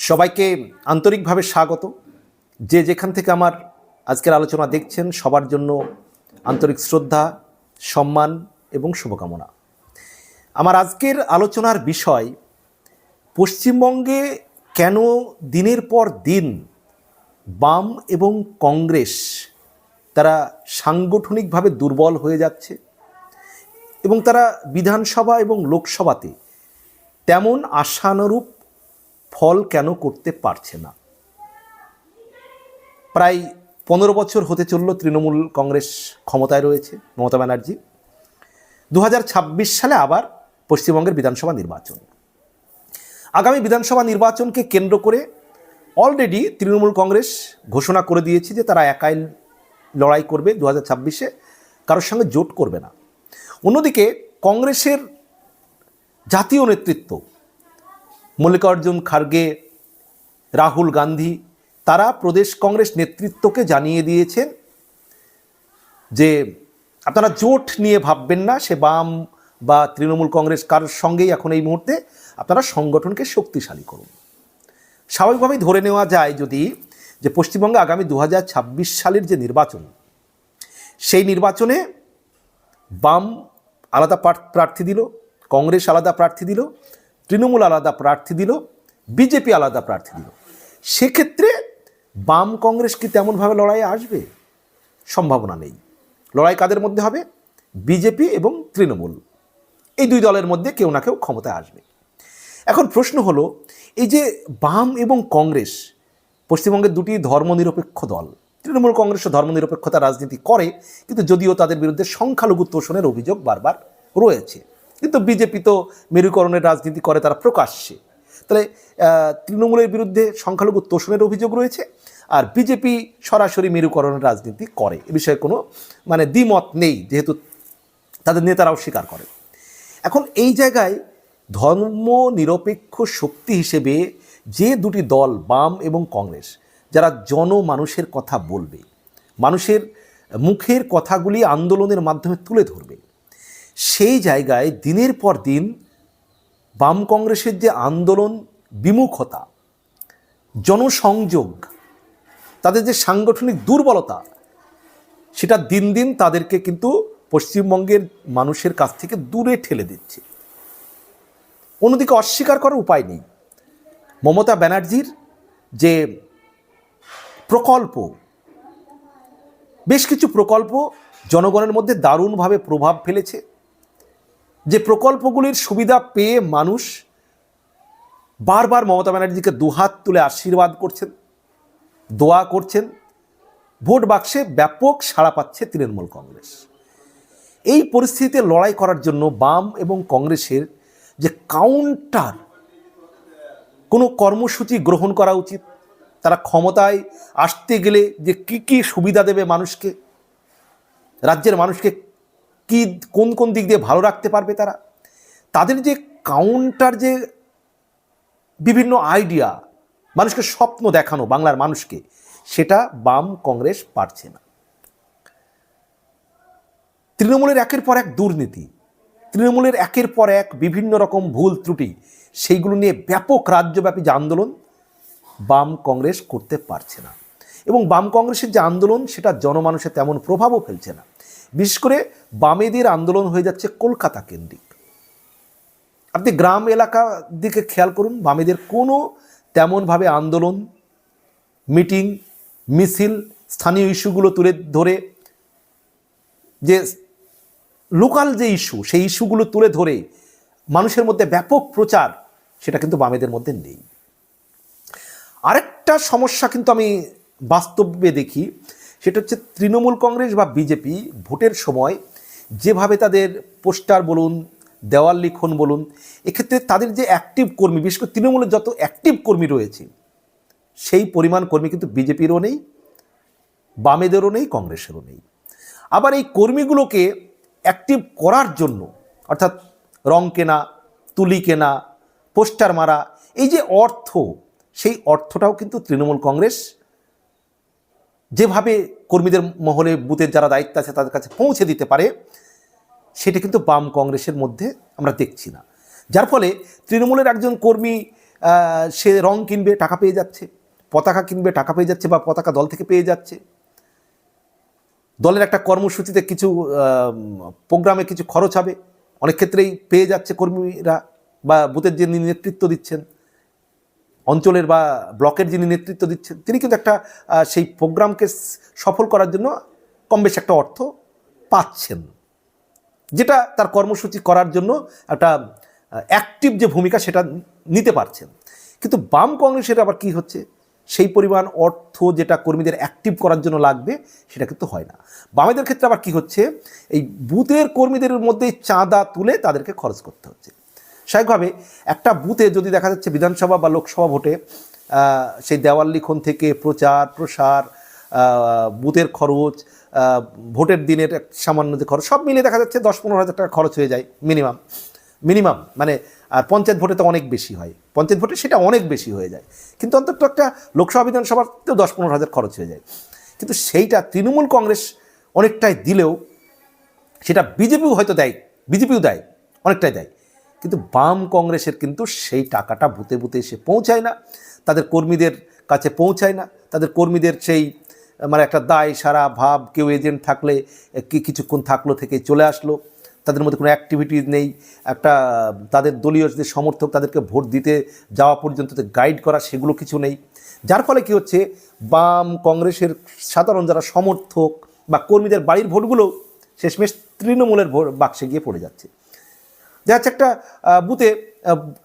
সবাইকে আন্তরিকভাবে স্বাগত। যে যেখান থেকে আমার আজকের আলোচনা দেখছেন, সবার জন্য আন্তরিক শ্রদ্ধা, সম্মান এবং শুভকামনা। আমার আজকের আলোচনার বিষয়, পশ্চিমবঙ্গে কেন দিনের পর দিন বাম এবং কংগ্রেস তারা সাংগঠনিকভাবে দুর্বল হয়ে যাচ্ছে এবং তারা বিধানসভা এবং লোকসভাতে তেমন আশানুরূপ ফল কেন করতে পারছে না? প্রায় পনেরো বছর হতে চলল তৃণমূল কংগ্রেস ক্ষমতায় রয়েছে মমতা ব্যানার্জি। দু হাজার ছাব্বিশ সালে আবার পশ্চিমবঙ্গের বিধানসভা নির্বাচন। আগামী বিধানসভা নির্বাচনকে কেন্দ্র করে অলরেডি তৃণমূল কংগ্রেস ঘোষণা করে দিয়েছে যে তারা একাই লড়াই করবে দু হাজার ছাব্বিশে, কারোর সঙ্গে জোট করবে না। অন্যদিকে কংগ্রেসের জাতীয় নেতৃত্ব মল্লিকার্জুন খার্গে, রাহুল গান্ধী, তারা প্রদেশ কংগ্রেস নেতৃত্বকে জানিয়ে দিয়েছেন যে আপনারা জোট নিয়ে ভাববেন না, সে বাম বা তৃণমূল কংগ্রেস কারোর সঙ্গেই এখন এই মুহূর্তে আপনারা সংগঠনকে শক্তিশালী করুন। স্বাভাবিকভাবেই ধরে নেওয়া যায় যদি যে পশ্চিমবঙ্গে আগামী দু হাজার ছাব্বিশ সালের যে নির্বাচন, সেই নির্বাচনে বাম আলাদা প্রার্থী দিল, কংগ্রেস আলাদা প্রার্থী দিল তৃণমূল আলাদা প্রার্থী দিল, বিজেপি আলাদা প্রার্থী দিল। সেক্ষেত্রে বাম কংগ্রেস কি তেমনভাবে লড়াইয়ে আসবে? সম্ভাবনা নেই। লড়াই কাদের মধ্যে হবে? বিজেপি এবং তৃণমূল। এই দুই দলের মধ্যে কেউ না কেউ ক্ষমতায় আসবে। এখন প্রশ্ন হলো, এই যে বাম এবং কংগ্রেস, পশ্চিমবঙ্গের দুটি ধর্মনিরপেক্ষ দল, তৃণমূল কংগ্রেসও ধর্মনিরপেক্ষতা রাজনীতি করে, কিন্তু যদিও তাদের বিরুদ্ধে সংখ্যালঘু তোষণের অভিযোগ বারবার রয়েছে। কিন্তু বিজেপি তো মেরুকরণের রাজনীতি করে, তারা প্রকাশ্যে। তাহলে তৃণমূলের বিরুদ্ধে সংখ্যালঘু তোষণের অভিযোগ রয়েছে, আর বিজেপি সরাসরি মেরুকরণের রাজনীতি করে। এ বিষয়ে কোনো মানে দ্বিমত নেই, যেহেতু তাদের নেতারাও স্বীকার করে। এখন এই জায়গায় ধর্ম নিরপেক্ষ শক্তি হিসেবে যে দুটি দল, বাম এবং কংগ্রেস, যারা জনমানুষের কথা বলবে, মানুষের মুখের কথাগুলি আন্দোলনের মাধ্যমে তুলে ধরবে সেই জায়গায় দিনের পর দিন বাম কংগ্রেসের যে আন্দোলন বিমুখতা, জনসংযোগ, তাদের যে সাংগঠনিক দুর্বলতা, সেটা দিন দিন তাদেরকে কিন্তু পশ্চিমবঙ্গের মানুষের কাছ থেকে দূরে ঠেলে দিচ্ছে। অন্যদিকে অস্বীকার করার উপায় নেই। মমতা ব্যানার্জির যে প্রকল্প, বেশ কিছু প্রকল্প জনগণের মধ্যে দারুণভাবে প্রভাব ফেলেছে। যে প্রকল্পগুলির সুবিধা পেয়ে মানুষ বারবার মমতা ব্যানার্জিকে দুহাত তুলে আশীর্বাদ করছেন, দোয়া করছেন, ভোট বাক্সে ব্যাপক সাড়া পাচ্ছে তৃণমূল কংগ্রেস। এই পরিস্থিতিতে লড়াই করার জন্য বাম এবং কংগ্রেসের যে কাউন্টার কোনো কর্মসূচি গ্রহণ করা উচিত, তারা ক্ষমতায় আসতে গেলে যে কি কি সুবিধা দেবে মানুষকে, রাজ্যের মানুষকে কি, কোন কোন দিক দিয়ে ভালো রাখতে পারবে তারা? তাদের যে কাউন্টার যে বিভিন্ন আইডিয়া মানুষকে স্বপ্ন দেখানো, বাংলার মানুষকে, সেটা বাম কংগ্রেস পারছে না। তৃণমূলের একের পর এক দুর্নীতি, তৃণমূলের একের পর এক বিভিন্ন রকম ভুল ত্রুটি, সেইগুলো নিয়ে ব্যাপক রাজ্যব্যাপী যে আন্দোলন বাম কংগ্রেস করতে পারছে না। এবং বাম কংগ্রেসের যে আন্দোলন, সেটা জনমানুষে তেমন প্রভাবও ফেলছে না। বিশেষ করে বামেদের আন্দোলন হয়ে যাচ্ছে কলকাতা কেন্দ্রিক। আপনি গ্রাম এলাকা দিকে খেয়াল করুন, বামেদের কোনো তেমনভাবে আন্দোলন, মিটিং, মিছিল, স্থানীয় ইস্যুগুলো তুলে ধরে যে লোকাল যে ইস্যু, সেই ইস্যুগুলো তুলে ধরে মানুষের মধ্যে ব্যাপক প্রচার, সেটা কিন্তু বামেদের মধ্যে নেই। আরেকটা সমস্যা কিন্তু আমি বাস্তবে দেখি সেটা হচ্ছে তৃণমূল কংগ্রেস বা বিজেপি ভোটের সময় যেভাবে তাদের পোস্টার বলুন, দেওয়াল লিখন বলুন, এক্ষেত্রে তাদের যে অ্যাক্টিভ কর্মী, বিশেষ করে তৃণমূলের যত অ্যাক্টিভ কর্মী রয়েছে, সেই পরিমাণ কর্মী কিন্তু বিজেপিরও নেই, বামেদেরও নেই, কংগ্রেসেরও নেই। আবার এই কর্মীগুলোকে অ্যাক্টিভ করার জন্য, অর্থাৎ রং কেনা, তুলি কেনা, পোস্টার মারা, এই যে অর্থ, সেই অর্থটাও কিন্তু তৃণমূল কংগ্রেস যেভাবে কর্মীদের মহলে বুথের যারা দায়িত্ব আছে তাদের কাছে পৌঁছে দিতে পারে, সেটা কিন্তু বাম কংগ্রেসের মধ্যে আমরা দেখছি না। যার ফলে তৃণমূলের একজন কর্মী সে রং কিনবে, টাকা পেয়ে যাচ্ছে, পতাকা কিনবে, টাকা পেয়ে যাচ্ছে বা পতাকা দল থেকে পেয়ে যাচ্ছে। দলের একটা কর্মসূচিতে কিছু প্রোগ্রামে কিছু খরচ হবে, অনেক ক্ষেত্রেই পেয়ে যাচ্ছে কর্মীরা বা বুথের যিনি নেতৃত্ব দিচ্ছেন অঞ্চলের বা ব্লকের যিনি নেতৃত্ব দিচ্ছেন, তিনি কিন্তু একটা সেই প্রোগ্রামকে সফল করার জন্য কম বেশি একটা অর্থ পাচ্ছেন। যেটা তার কর্মসূচি করার জন্য একটা অ্যাক্টিভ যে ভূমিকা সেটা নিতে পারছেন। কিন্তু বাম কংগ্রেসের আবার কি হচ্ছে? সেই পরিমাণ অর্থ যেটা কর্মীদের অ্যাক্টিভ করার জন্য লাগবে, সেটা কিন্তু হয় না। বামেদের ক্ষেত্রে আবার কি হচ্ছে? এই বুথের কর্মীদের মধ্যে চাঁদা তুলে তাদেরকে খরচ করতে হচ্ছে। স্বাভাবিকভাবে একটা বুথে যদি দেখা যাচ্ছে বিধানসভা বা লোকসভা ভোটে সেই দেওয়াল লিখন থেকে প্রচার, প্রসার বুথের খরচ ভোটের দিনের এক সামান্য যে খরচ, সব মিলিয়ে দেখা যাচ্ছে দশ পনেরো হাজার টাকা খরচ হয়ে যায় মিনিমাম। মিনিমাম মানে আর পঞ্চায়েত ভোটে তো অনেক বেশি হয়। পঞ্চায়েত ভোটে সেটা অনেক বেশি হয়ে যায়। কিন্তু অন্তত একটা লোকসভা, বিধানসভাতেও দশ পনেরো হাজার খরচ হয়ে যায়। কিন্তু সেইটা তৃণমূল কংগ্রেস অনেকটাই দিলেও সেটা বিজেপিও হয়তো দেয়, বিজেপিও দেয়, অনেকটাই দেয়। কিন্তু বাম কংগ্রেসের কিন্তু সেই টাকাটা বুতে বুতে এসে পৌঁছায় না। তাদের কর্মীদের কাছে পৌঁছায় না। তাদের কর্মীদের সেই মানে একটা দায় সারা ভাব, কেউ এজেন্ট থাকলে, কি কিছুক্ষণ থাকল থেকে চলে আসলো। তাদের মধ্যে কোনো অ্যাক্টিভিটিস নেই। একটা, তাদের দলীয় যে সমর্থক তাদেরকে ভোট দিতে যাওয়া পর্যন্ত গাইড করা সেগুলো কিছু নেই। যার ফলে কি হচ্ছে, বাম কংগ্রেসের সাধারণ যারা সমর্থক বা কর্মীদের বাড়ির ভোটগুলো শেষমেশ তৃণমূলের ভোট বাক্সে গিয়ে পড়ে যাচ্ছে। যাচ্ছে একটা বুথে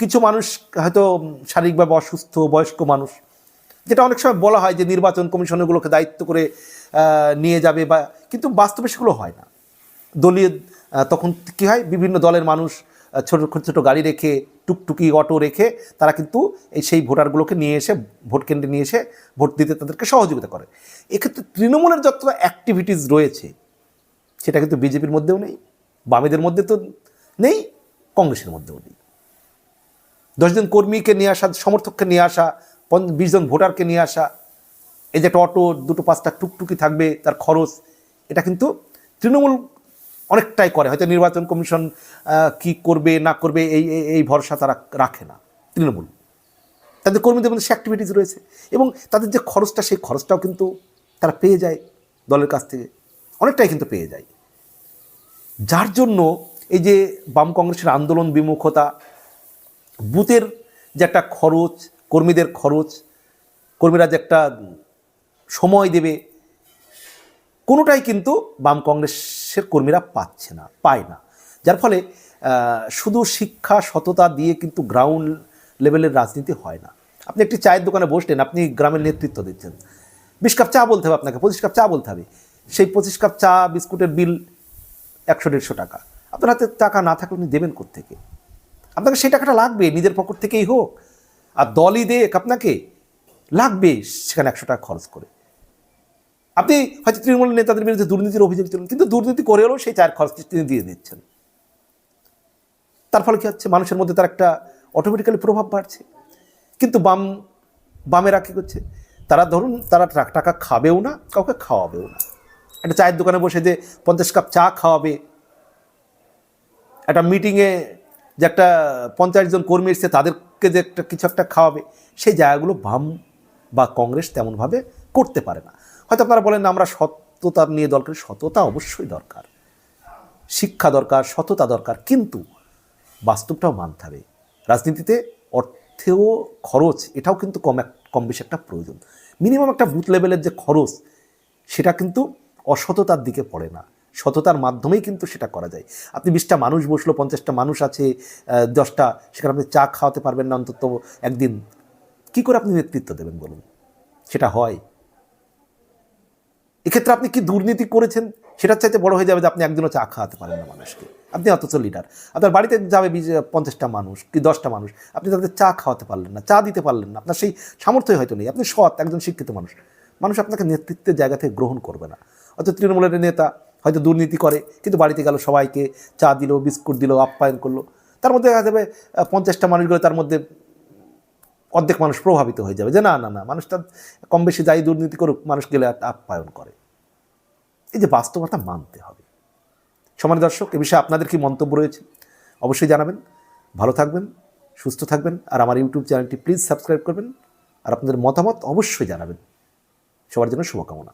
কিছু মানুষ হয়তো শারীরিকভাবে অসুস্থ, বয়স্ক মানুষ, যেটা অনেক সময় বলা হয় যে নির্বাচন কমিশনগুলোকে দায়িত্ব করে নিয়ে যাবে বা, কিন্তু বাস্তবে সেগুলো হয় না। দলীয় তখন কী হয়? বিভিন্ন দলের মানুষ ছোটো ছোটো, ছোট গাড়ি রেখে, টুকটুকি অটো রেখে, তারা কিন্তু এই সেই ভোটারগুলোকে নিয়ে এসে, ভোট কেন্দ্রে নিয়ে এসে ভোট দিতে তাদেরকে সহযোগিতা করে। এক্ষেত্রে তৃণমূলের যত অ্যাক্টিভিটিস রয়েছে, সেটা কিন্তু বিজেপির মধ্যেও নেই, বামেদের মধ্যে তো নেই। কংগ্রেসের মধ্যেও নেই দশজন কর্মীকে নিয়ে আসা, সমর্থককে নিয়ে আসা পঞ্চ- বিশ জন ভোটারকে নিয়ে আসা, এই যে একটা অটো, দুটো পাঁচটা টুকটুকি থাকবে, তার খরচ, এটা কিন্তু তৃণমূল অনেকটাই করে। হয়তো নির্বাচন কমিশন কি করবে, না করবে, এই- এই ভরসা তারা রাখে না, তৃণমূল। তাদের কর্মীদের মধ্যে সে অ্যাক্টিভিটিস রয়েছে এবং তাদের যে খরচটা, সেই খরচটাও কিন্তু তারা পেয়ে যায় দলের কাছ থেকে, অনেকটাই কিন্তু পেয়ে যায়। যার জন্য এই যে বাম কংগ্রেসের আন্দোলন বিমুখতা, বুথের যে একটা খরচ, কর্মীদের খরচ, কর্মীরা যে একটা সময় দেবে, কোনোটাই কিন্তু বাম কংগ্রেসের কর্মীরা পাচ্ছে না, পায় না। যার ফলে শুধু শিক্ষা সততা দিয়ে কিন্তু গ্রাউন্ড লেভেলের রাজনীতি হয় না। আপনি একটি চায়ের দোকানে বসলেন, আপনি গ্রামের নেতৃত্ব দিচ্ছেন। বিশ কাপ চা বলতে হবে আপনাকে, পঁচিশ কাপ চা বলতে হবে। সেই পঁচিশ কাপ চা, বিস্কুটের বিল একশো, দেড়শো টাকা। আপনার হাতে টাকা না থাকলে আপনি দেবেন থেকে আপনাকে সেই টাকাটা লাগবে, নিজের পকেট থেকেই হোক। আর দলই দেখ আপনাকে, লাগবে সেখানে একশো টাকা খরচ করে। আপনি হয়তো তৃণমূল নেতাদের বিরুদ্ধে দুর্নীতির অভিযোগ তুলেন, কিন্তু দুর্নীতি করে হলেও সেই চায়ের খরচ তিনি দিয়ে দিচ্ছেন। তার ফলে কী হচ্ছে? মানুষের মধ্যে তার একটা অটোমেটিক্যালি প্রভাব বাড়ছে। কিন্তু বাম, বামেরা কী করছে? তারা ধরুন, তারা টাকা খাবেও না, কাউকে খাওয়াবেও না। একটা চায়ের দোকানে বসে যে পঞ্চাশ কাপ চা খাওয়াবে একটা মিটিংয়ে যে একটা পঞ্চাশ জন কর্মী এসছে তাদেরকে যে একটা কিছু একটা খাওয়াবে, সেই জায়গাগুলো বাম বা কংগ্রেস তেমনভাবে করতে পারে না। হয়তো আপনারা বলেন, আমরা সততা নিয়ে দরকার। সততা অবশ্যই দরকার। শিক্ষা দরকার, সততা দরকার। কিন্তু বাস্তবটাও মানতে হবে। রাজনীতিতে অর্থেও খরচ, এটাও কিন্তু কম এক, কম বেশি একটা প্রয়োজন। মিনিমাম একটা বুথ লেভেলের যে খরচ, সেটা কিন্তু অসততার দিকে পড়ে না। সততার মাধ্যমেই কিন্তু সেটা করা যায়। আপনি বিশটা মানুষ বসল, পঞ্চাশটা মানুষ আছে দশটা, সেখানে আপনি চা খাওয়াতে পারবেন না অন্তত একদিন। কি করে আপনি নেতৃত্ব দেবেন বলুন? সেটা হয়। এক্ষেত্রে আপনি কি দুর্নীতি করেছেন? সেটার চাইতে বড় হয়ে যাবে যে আপনি একদিনও চা খাওয়াতে পারেন না মানুষকে। আপনি অথচ লিডার আপনার বাড়িতে যাবে পঞ্চাশটা মানুষ কি দশটা মানুষ। আপনি তাদের চা খাওয়াতে পারলেন না, চা দিতে পারলেন না। আপনার সেই সামর্থ্যই হয়তো নেই। আপনি সৎ, একজন শিক্ষিত মানুষ। মানুষ আপনাকে নেতৃত্বের জায়গা থেকে গ্রহণ করবে না। অথচ তৃণমূলের নেতা হয়তো দুর্নীতি করে, কিন্তু বাড়িতে গেল সবাইকে, চা দিল, বিস্কুট দিল, আপ্যায়ন করল। তার মধ্যে দেখা যাবে পঞ্চাশটা মানুষগুলো তার মধ্যে অর্ধেক মানুষ প্রভাবিত হয়ে যাবে, যে না না না, মানুষটা কম বেশি যাই দুর্নীতি করুক, মানুষ গেলে আপ্যায়ন করে। এই যে বাস্তবতা মানতে হবে। সমান দর্শক, এ বিষয়ে আপনাদের কি মন্তব্য রয়েছে? অবশ্যই জানাবেন। ভালো থাকবেন, সুস্থ থাকবেন, আর আমার ইউটিউব চ্যানেলটি প্লিজ সাবস্ক্রাইব করবেন। আর আপনাদের মতামত অবশ্যই জানাবেন। সবার জন্য শুভকামনা।